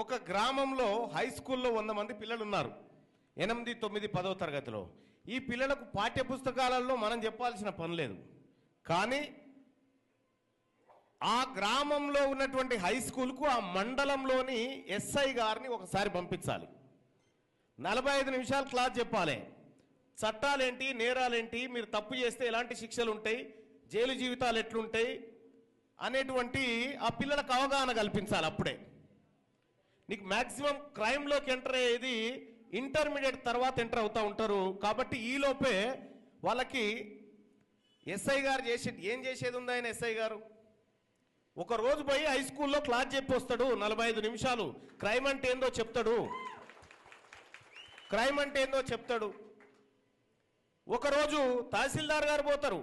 ఒక గ్రామంలో హై స్కూల్లో వంద మంది పిల్లలు ఉన్నారు ఎనిమిది తొమ్మిది పదో తరగతిలో. ఈ పిల్లలకు పాఠ్య పుస్తకాలలో మనం చెప్పాల్సిన పని లేదు. కానీ ఆ గ్రామంలో ఉన్నటువంటి హై స్కూల్కు ఆ మండలంలోని ఎస్ఐ గారిని ఒకసారి పంపించాలి. నలభై ఐదు నిమిషాలు క్లాస్ చెప్పాలి. చట్టాలేంటి నేరాలేంటి మీరు తప్పు చేస్తే ఎలాంటి శిక్షలు ఉంటాయి జైలు జీవితాలు ఎట్లుంటాయి అనేటువంటి ఆ పిల్లలకు అవగాహన కల్పించాలి అప్పుడే. నీకు మ్యాక్సిమం క్రైమ్లోకి ఎంటర్ అయ్యేది ఇంటర్మీడియట్ తర్వాత ఎంటర్ అవుతూ ఉంటారు. కాబట్టి ఈలోపే వాళ్ళకి ఎస్ఐ గారు చేసే ఏం చేసేది ఉంది ఆయన ఎస్ఐ గారు? ఒక రోజు పోయి హై స్కూల్లో క్లాస్ చెప్పి వస్తాడు నలభై ఐదు నిమిషాలు. క్రైమ్ అంటే ఏందో చెప్తాడు. క్రైమ్ అంటే ఏందో చెప్తాడు. ఒకరోజు తహసీల్దార్ గారు పోతారు.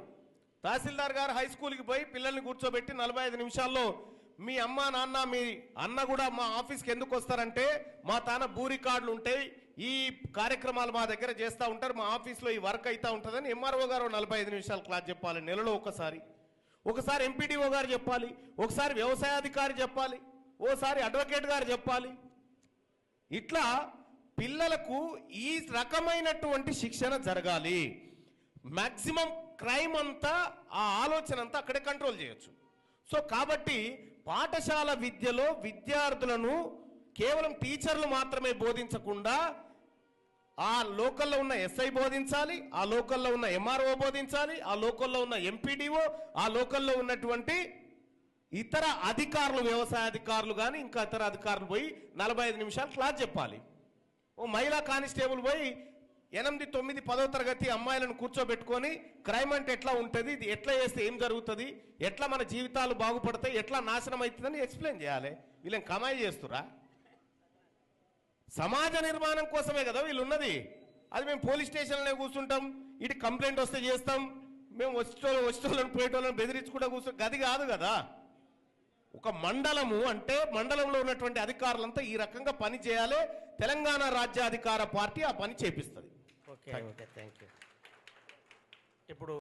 తహసీల్దార్ గారు హై స్కూల్కి పోయి పిల్లల్ని కూర్చోబెట్టి నలభై ఐదు నిమిషాల్లో మీ అమ్మ నాన్న మీ అన్న కూడా మా ఆఫీస్కి ఎందుకు వస్తారంటే మా తాన భూ రికార్డులు ఉంటాయి ఈ కార్యక్రమాలు మా దగ్గర చేస్తూ ఉంటారు మా ఆఫీస్లో ఈ వర్క్ అవుతూ ఉంటుందని ఎంఆర్ఓ గారు నలభై ఐదు నిమిషాలు క్లాస్ చెప్పాలి నెలలో ఒకసారి. ఒకసారి ఎంపీడీఓ గారు చెప్పాలి ఒకసారి వ్యవసాయాధికారి చెప్పాలి ఓసారి అడ్వకేట్ గారు చెప్పాలి. ఇట్లా పిల్లలకు ఈ రకమైనటువంటి శిక్షణ జరగాలి. మ్యాక్సిమం క్రైమ్ అంతా ఆ ఆలోచన అంతా అక్కడే కంట్రోల్ చేయొచ్చు. సో కాబట్టి పాఠశాల విద్యలో విద్యార్థులను కేవలం టీచర్లు మాత్రమే బోధించకుండా ఆ లోకల్లో ఉన్న ఎస్ఐ బోధించాలి ఆ లోకల్లో ఉన్న ఎంఆర్ఓ బోధించాలి ఆ లోకల్లో ఉన్న ఎంపీడీఓ ఆ లోకల్లో ఉన్నటువంటి ఇతర అధికారులు వ్యవసాయ అధికారులు కానీ ఇంకా ఇతర అధికారులు పోయి నలభై ఐదు నిమిషాలు క్లాస్ చెప్పాలి. ఓ మహిళా కానిస్టేబుల్ పోయి ఎనిమిది తొమ్మిది పదో తరగతి అమ్మాయిలను కూర్చోబెట్టుకొని క్రైమ్ అంటే ఎట్లా ఉంటుంది? ఇది ఎట్లా చేస్తే ఏం జరుగుతుంది? ఎట్లా మన జీవితాలు బాగుపడతాయి? ఎట్లా నాశనం అవుతుందని ఎక్స్ప్లెయిన్ చేయాలి. వీళ్ళని కమాయి చేస్తురా సమాజ నిర్మాణం కోసమే కదా వీళ్ళు ఉన్నది అది మేము పోలీస్ స్టేషన్లో కూర్చుంటాం. ఇటు కంప్లైంట్ వస్తే చేస్తాం. మేము వచ్చేటోళ్ళం వచ్చేటోళ్ళని పోయేటోళ్ళని బెదిరించుకుంటా కూర్చో గది కాదు కదా. ఒక మండలము అంటే మండలంలో ఉన్నటువంటి అధికారులంతా ఈ రకంగా పని చేయాలి. తెలంగాణ రాజ్యాధికార పార్టీ ఆ పని చేపిస్తుంది. Okay okay thank you. ఇప్పుడు